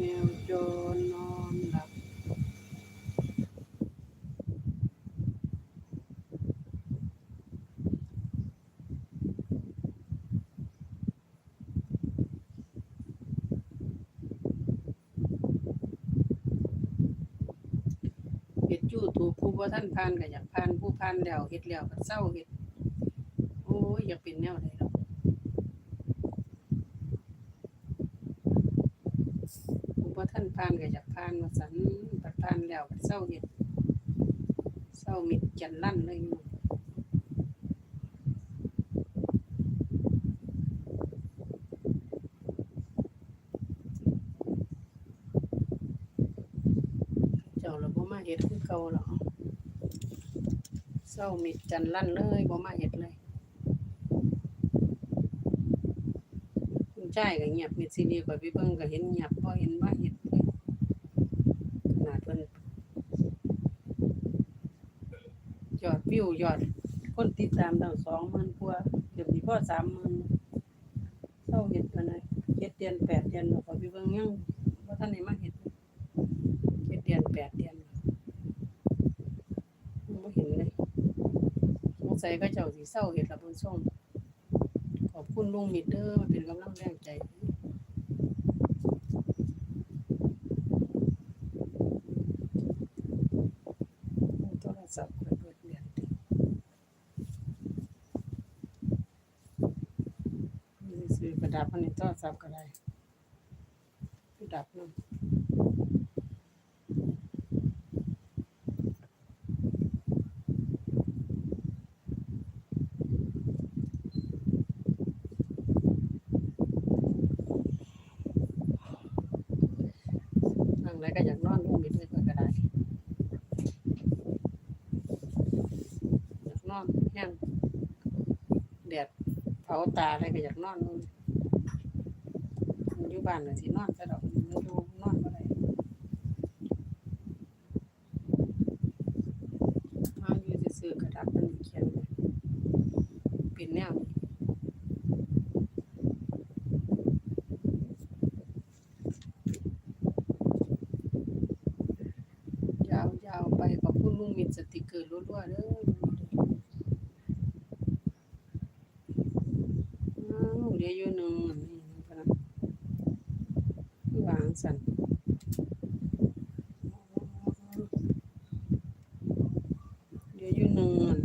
นนอนหลับเฮ็ดจู้ถูกผู้บ่ท่านผ่านก็อยากผ่านผู้ผ่านแล้วเฮ็ดแล้วก็เศร้าเฮ็ด โอ้ย อยากเป็นแนวใดด อกผู้นผ่านก็อยากผ่านว่าซั่นบัดผ่านแล้วเศร้าเฮ็ดเศร้ามิดจันลั่นเลยอยู่เจ้าเราบ่มาเฮ็ดคือเก่าหรอเศร้ามิดจันลั่นเลยบ่มาเฮ็ดเลยคุณชายก็เงียบมิดซีดีข่อยไปเบิ่งก็เห็นเงียบบ่เห็นมาเฮ็ดเลยขนาดเพิ่นยอด วิวยอด คนติดตามตั้ง20,000กว่าเกือบสิพอ30,000เศร้าเฮ็ดปานใดเจ็ดเดือนแปดเดือนขอยไปเบิ่งยังบ่ทันได้มาเฮ็ดเจ็ดเดือนแปดเดือนไม่เห็นเลยสงสัยก็เจ้าสีเศร้าเห็ดละบนช่องขอบคุณลุงมิดเดอร์มาเป็นกำลังแรงใจโทรศัพท์เปิดเดือนนี่ ซื้อกระดาษมันในโทรศัพท์ก็ได้กระดาษนั่นนั่งแล้วก็อยากนอนลงมิดเลยก็ได้อยากนอนแห้งแดด เผาตาอะไรก็อยากนอนนู่นอยู่บ้านเลยสินอนซะดอกมันอยู่นอนบ่ได้มาอยู่ซื่อกระดับมันเขียนเป็นแนวนี้ยาวยาวไปขอบคุณลุงมิตรสติกเกอร์รัวนๆเด้อาวเหลืออยู่หนึ่งอันนี้พะนะวางสันเหลืออยู่หนึ่งอัน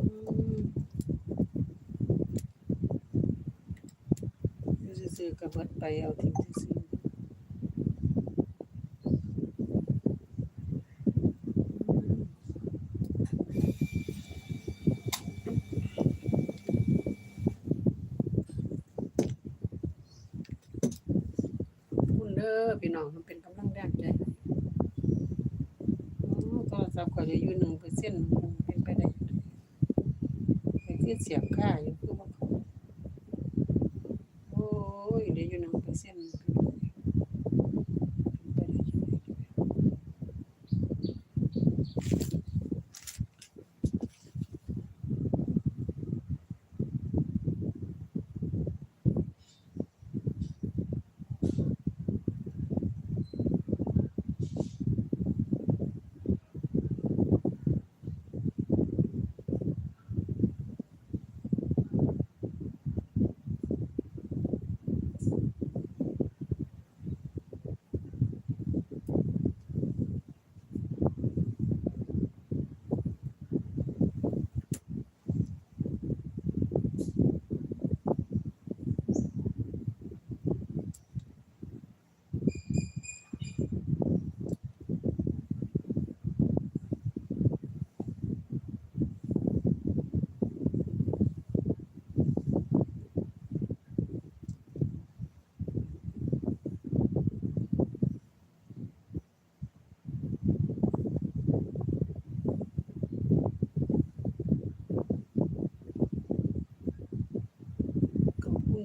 อืมอยู่ซื่อๆก็ เบิดไปเอาทิ้งซื่อๆคุณเด้อพี่น้องมันเป็นกำลังแรงใจให้อ๋อโทรศัพท์ก็เหลืออยู่หนึ่งเปอร์เซ็นต์เป็นไปได้จั่งใดไปคือเสียบค่าอยู่คือบ่าโอ้ย เหลืออยู่หนึ่งเปอร์เซ็นต์เป็น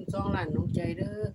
ไปได้จั่งใด ขอ บ้านน้องใจเด้อ